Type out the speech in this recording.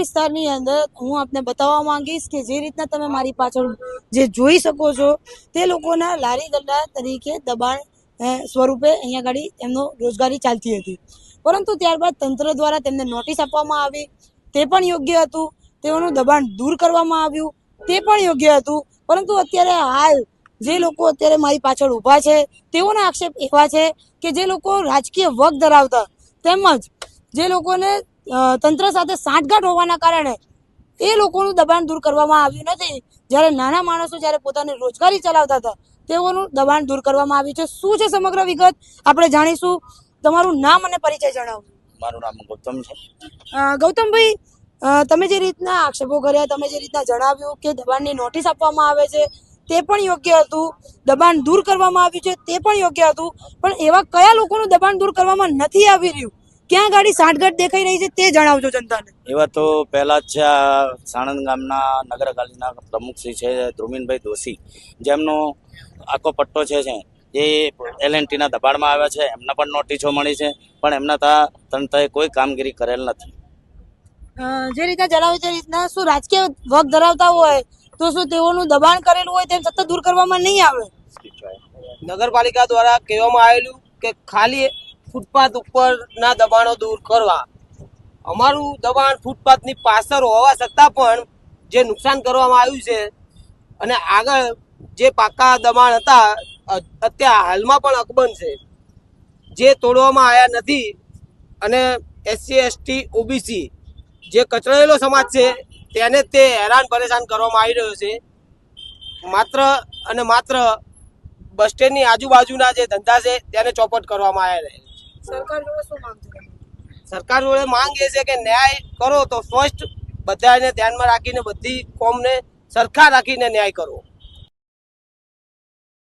વિસ્તારની અંદર હું આપને બતાવવા માંગીશ કે જે રીતના તમે મારી પાછળ જે જોઈ શકો છો, તે લોકોના લારી ગલ્લા તરીકે દબાણ સ્વરૂપે અહીંયા ગાડી એમનો રોજગારી ચાલતી હતી. પરંતુ ત્યારબાદ તંત્ર દ્વારા તેમને નોટિસ આપવામાં આવી. તે પણ યોગ્ય હતું. તેઓનું દબાણ દૂર કરવામાં આવ્યું. તે પણ યોગ્ય હતું. પરંતુ અત્યારે હાલ જે લોકો અત્યારે મારી પાછળ ઊભા છે, તેઓના આક્ષેપ એવા છે કે જે લોકો રાજકીય વગ ધરાવતા તેમજ જે લોકોને તંત્ર સાથે સાંઠગાંઠ હોવાના કારણે એ લોકોનું દબાણ દૂર કરવામાં આવ્યું નથી. જ્યારે નાના માણસો જ્યારે પોતાની રોજગારી ચલાવતા હતા તેઓનું દબાણ દૂર કરવામાં આવ્યું છે. શું છે સમગ્ર વિગત? આપણે જાણીશું. તમારું નામ અને પરિચય જણાવો. મારું નામ ગૌતમ છે. ગૌતમભાઈ તમે જે રીતના આક્ષેપો કર્યા તમે જે રીતના જણાવ્યું કે દબાણની નોટિસ આપવામાં આવે છે તે પણ યોગ્ય હતું. દબાણ દૂર કરવામાં આવ્યું છે તે પણ યોગ્ય હતું. પણ એવા કયા લોકોનું દબાણ દૂર કરવામાં નથી આવી રહ્યું? ક્યાં ગાડી સાંઠગાંઠ દેખાઈ રહી છે તે જણાવજો જનતાને. એવા તો પહેલા જ છે આ સાણંદ ગામના નગરપાલિકાના પ્રમુખ શ્રી છે ધ્રુમીનભાઈ દોશી જેમનો આખો પટ્ટો છે છે એ એલ ના દબાણમાં આવ્યા છે એમને પણ નોટિસો મળી છે પણ એમના તા તંત્રએ કોઈ કામગીરી કરેલ નથી. જે રીતના જણાવ્યું તે રીતના શું રાજકીય વગ ધરાવતા હોય તો શું તેઓનું દબાણ કરેલું હોય તેમ છતાં દૂર કરવામાં નહીં આવે? નગરપાલિકા દ્વારા કહેવામાં આવેલું કે ખાલી ફૂટપાથ ઉપરના દબાણો દૂર કરવા. અમારું દબાણ ફૂટપાથની પાછળ હોવા છતાં પણ જે નુકસાન કરવામાં આવ્યું છે અને આગળ જે પાકા દબાણ હતા અત્યારે હાલમાં પણ અકબંધ છે. જે તોડવામાં આવ્યા નથી અને એસસી, એસટી, ઓબીસી જે કચરાયેલો સમાજ છે તેને તે હેરાન પરેશાન કરવામાં આવી રહ્યો છે. માત્ર અને માત્ર બસ સ્ટેન્ડની આજુબાજુના જે ધંધા છે તેને ચોપટ કરવામાં આવ્યા છે. સરકાર જોડે શું માંગ એ છે કે ન્યાય કરો તો ફર્સ્ટ બધાને ધ્યાનમાં રાખીને બધી કોમને સરખા રાખીને ન્યાય કરો.